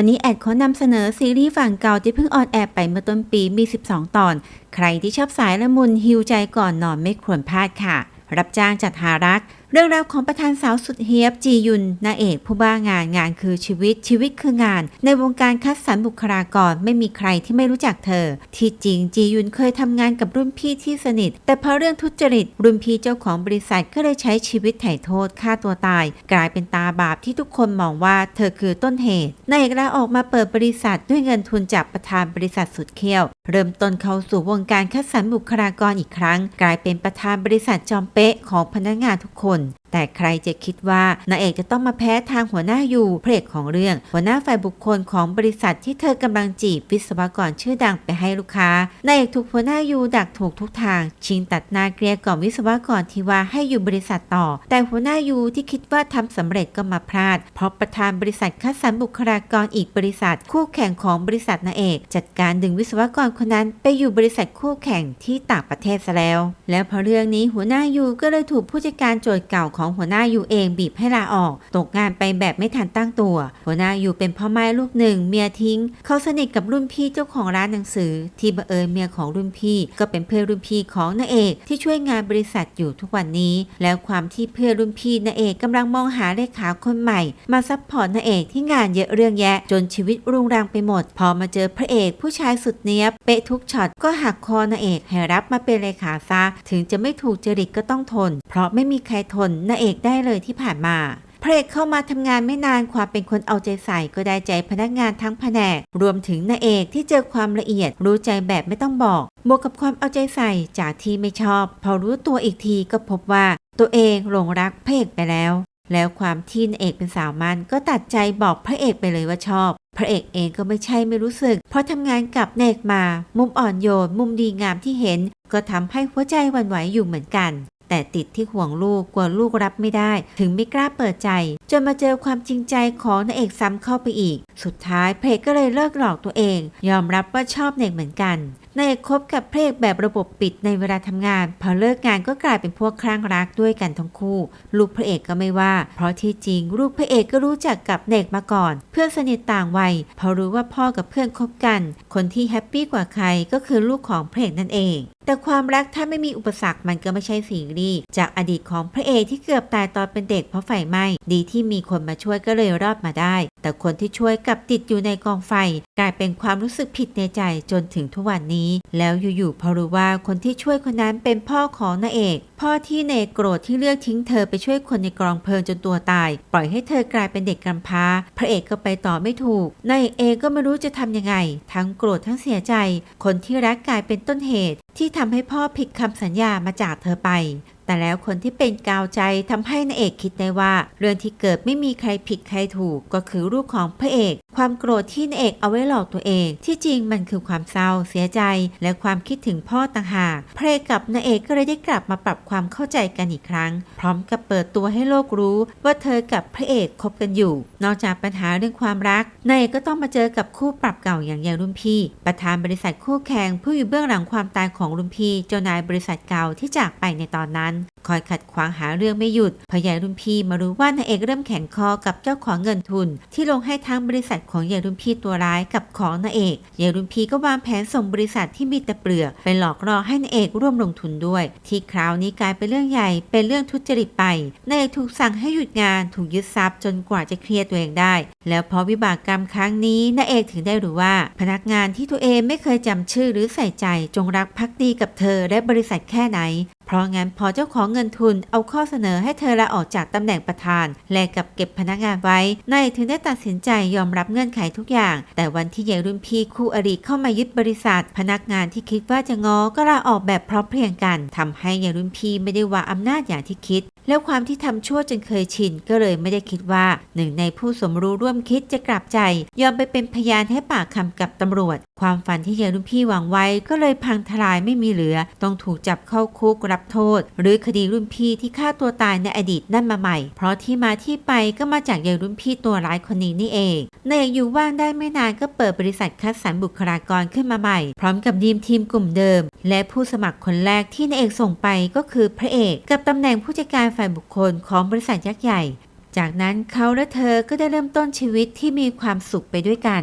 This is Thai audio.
วันนี้แอดขอนำเสนอซีรีส์ฝั่งเก่าที่เพิ่งออนแอร์ไปเมื่อต้นปีมี 12 ตอน ใครที่ชอบสายละมุนฮิวใจก่อนนอนไม่ควรพลาดค่ะ รับจ้างจัดหารัก เรื่องราวของประธานสาวสุดเฮียบจียุนนางเอกผู้บ้างานงานคือชีวิตชีวิตคืองาน ในวงการคัดสรรบุคลากรไม่มีใครที่ไม่รู้จักเธอ ที่จริงจียุนเคยทำงานกับรุ่นพี่ที่สนิท แต่เพราะเรื่องทุจริต รุ่นพี่เจ้าของบริษัทก็เลยใช้ชีวิตไถ่โทษฆ่าตัวตาย กลายเป็นตาบาปที่ทุกคนมองว่าเธอคือต้นเหตุนายเอกลาออกมาเปิดบริษัทด้วยเงินทุนจากประธานบริษัทสุดเขี้ยว เริ่มต้นเข้าสู่วงการคัดสรรบุคลากรอีกครั้ง กลายเป็นประธานบริษัทจอมเปะของพนักงานทุกคนแต่ใครจะคิดว่านางเอกจะต้องมาแพ้ทางหัวหน้าอยู่เพระเอกของเรื่อง หัวหน้าฝ่ายบุคคลของบริษัทที่เธอกำลังจีบวิศวกรชื่อดังไปให้ลูกค้านางเอกถูกหัวหน้าอยู่ดักถูกทุกทาง ชิงตัดนาเกลียกล่อมวิศวกรที่ว่าให้อยู่บริษัทต่อ แต่หัวหน้าอยู่ที่คิดว่าทำสำเร็จก็มาพลาด เพราะประธานบริษัทคัดสรรบุคลากรอีกบริษัท คู่แข่งของบริษัทนางเอก จัดการดึงวิศวกรคนนั้นไปอยู่บริษัทคู่แข่งที่ต่างประเทศซะแล้ว แล้วพอเรื่องนี้หัวหน้าอยู่ก็เลยถูกผู้จัดการโจทย์เก่าของหัวหน้ายูเองบีบให้ลาออก ตกงานไปแบบไม่ทันตั้งตัว หัวหน้ายูเป็นพ่อไม้ลูกหนึ่ง เมียทิ้ง เขาสนิทกับรุ่นพี่เจ้าของร้านหนังสือ ที่บังเอิญเมียของรุ่นพี่ก็เป็นเพื่อนรุ่นพี่ของนางเอก ที่ช่วยงานบริษัทอยู่ทุกวันนี้ แล้วความที่เพื่อนรุ่นพี่นางเอกกำลังมองหาเลขาคนใหม่ มาซัพพอร์ตนางเอกที่งานเยอะเรื่องแยะ จนชีวิตรุงรังไปหมด พอมาเจอพระเอกผู้ชายสุดเนี้ยบเป๊ะทุกช็อตก็หักคอนางเอกให้รับมาเป็นเลขาซะถึงจะไม่ถูกจริตก็ต้องทน เพราะไม่มีใครทนนางเอกได้เลยที่ผ่านมาพระเอกเข้ามาทำงานไม่นานความเป็นคนเอาใจใส่ก็ได้ใจพนักงานทั้งแผนก รวมถึงนางเอกที่เจอความละเอียด รู้ใจแบบไม่ต้องบอก บวกกับความเอาใจใส่จากที่ไม่ชอบ พอรู้ตัวอีกทีก็พบว่า ตัวเองหลงรักพระเอกไปแล้ว แล้วความที่นางเอกเป็นสาวมันก็ตัดใจบอกพระเอกไปเลยว่าชอบ พระเอกเองก็ไม่ใช่ไม่รู้สึก เพราะทำงานกับนางเอกมา มุมอ่อนโยนมุมดีงามที่เห็น ก็ทำให้หัวใจวั่นไหวอยู่เหมือนกัน แต่ติดที่ห่วงลูกกลัวลูกรับไม่ได้ ถึงไม่กล้าเปิดใจ จนมาเจอความจริงใจของนางเอกซ้ำเข้าไปอีก สุดท้ายเพกก็เลยเลิกหลอกตัวเอง ยอมรับว่าชอบเนกเหมือนกันนางเอกคบกับเพระเอกแบบระบบปิดในเวลาทำงาน พอเลิกงานก็กลายเป็นพวกคลั่งรักด้วยกันทั้งคู่ ลูกพระเอกก็ไม่ว่า เพราะที่จริง ลูกพระเอกก็รู้จักกับเอกมาก่อน เพื่อนสนิทต่างวัยพอรู้ว่าพ่อกับเพื่อนคบกัน คนที่แฮปปี้กว่าใครก็คือลูกของพระเอกนั่นเอง แต่ความรักถ้าไม่มีอุปสรรคมันก็ไม่ใช่สิ่งดีจากอดีตของพระเอกที่เกือบตายตอนเป็นเด็กเพราะไฟไหม้ดีที่มีคนมาช่วยก็เลยรอดมาได้ แต่คนที่ช่วยกลับติดอยู่ในกองไฟ กลายเป็นความรู้สึกผิดในใจจนถึงทุกวันนี้ แล้วอยู่ๆพอรู้ว่าคนที่ช่วยคนนั้นเป็นพ่อของนางเอก พ่อที่เนโกรธที่เลือกทิ้งเธอไปช่วยคนในกองเพลิงจนตัวตาย ปล่อยให้เธอกลายเป็นเด็กกำพร้า พระเอกก็ไปต่อไม่ถูกนายเอกก็ไม่รู้จะทำยังไง ทั้งโกรธทั้งเสียใจ คนที่รักกลายเป็นต้นเหตุ ที่ทำให้พ่อผิดคำสัญญามาจากเธอไป แต่แล้วคนที่เป็นกาวใจทำให้นางเอกคิดได้ว่า เรื่องที่เกิดไม่มีใครผิดใครถูกก็คือลูกของพระเอก ความโกรธที่นางเอกเอาไว้หลอกตัวเอง ที่จริงมันคือความเศร้าเสียใจ และความคิดถึงพ่อต่างหากพระเอกกับนางเอกก็เลยได้กลับมาปรับความเข้าใจกันอีกครั้ง พร้อมกับเปิดตัวให้โลกรู้ ว่าเธอกับพระเอกคบกันอยู่ นอกจากปัญหาเรื่องความรักนางเอกก็ต้องมาเจอกับคู่ปรับเก่าอย่างยายรุ่นพี่ ประธานบริษัทคู่แข่งผู้อยู่เบื้องหลังความตายของรุ่นพี่เจ้านายบริษัทเก่าที่จากไปในตอนนั้นคอยขัดขวางหาเรื่องไม่หยุดพอยายรุ่นพี่มารู้ว่านางเอกเริ่มแข็งคอกับเจ้าของเงินทุน ที่ลงให้ทั้งบริษัทของยายรุ่นพี่ตัวร้ายกับของนางเอกยายรุ่นพี่ก็วางแผนส่งบริษัทที่มีแต่เปลือกไปหลอกล่อให้นางเอกร่วมลงทุนด้วย ที่คราวนี้กลายเป็นเรื่องใหญ่เป็นเรื่องทุจริตไปนางเอกถูกสั่งให้หยุดงานถูกยึดทรัพย์จนกว่าจะเคลียร์ตัวเองได้ แล้วเพราะวิบากกรรมครั้งนี้นางเอกถึงได้รู้ว่า พนักงานที่ตัวเองไม่เคยจำชื่อหรือใส่ใจจงรักภักดีกับเธอและบริษัทแค่ไหน เพราะงั้นพอเจ้าของเงินทุนเอาข้อเสนอให้เธอลาออกจากตำแหน่งประธาน แลกกับเก็บพนักงานไว้นายถึงได้ตัดสินใจยอมรับเงื่อนไขทุกอย่าง แต่วันที่ยายรุ่นพี่คู่อริเข้ามายึดบริษัท พนักงานที่คิดว่าจะง้อก็ลาออกแบบพร้อมเพรียงกันทำให้ยายรุ่นพี่ไม่ได้วางอำนาจอย่างที่คิดแล้วความที่ทำชั่วจนเคยชินก็เลยไม่ได้คิดว่า หนึ่งในผู้สมรู้ร่วมคิดจะกลับใจ ยอมไปเป็นพยานให้ปากคำกับตำรวจ ความฝันที่ยายรุ่นพี่หวังไว้ก็เลยพังทลายไม่มีเหลือ ต้องถูกจับเข้าคุกรับโทษ หรือคดีรุ่นพี่ที่ฆ่าตัวตายในอดีตนั่นมาใหม่ เพราะที่มาที่ไปก็มาจากยายรุ่นพี่ตัวร้ายคนนี้นี่เองนายอกอยู่ว่างได้ไม่นานก็เปิดบริษัทคัดสรรบุคลากรขึ้นมาใหม่ พร้อมกับดีมทีมกลุ่มเดิม และผู้สมัครคนแรกที่นายเอกส่งไปก็คือพระเอก กับตำแหน่งผู้จัดการฝ่ายบุคคลของบริษัทยักษ์ใหญ่ จากนั้นเขาและเธอก็ได้เริ่มต้นชีวิตที่มีความสุขไปด้วยกัน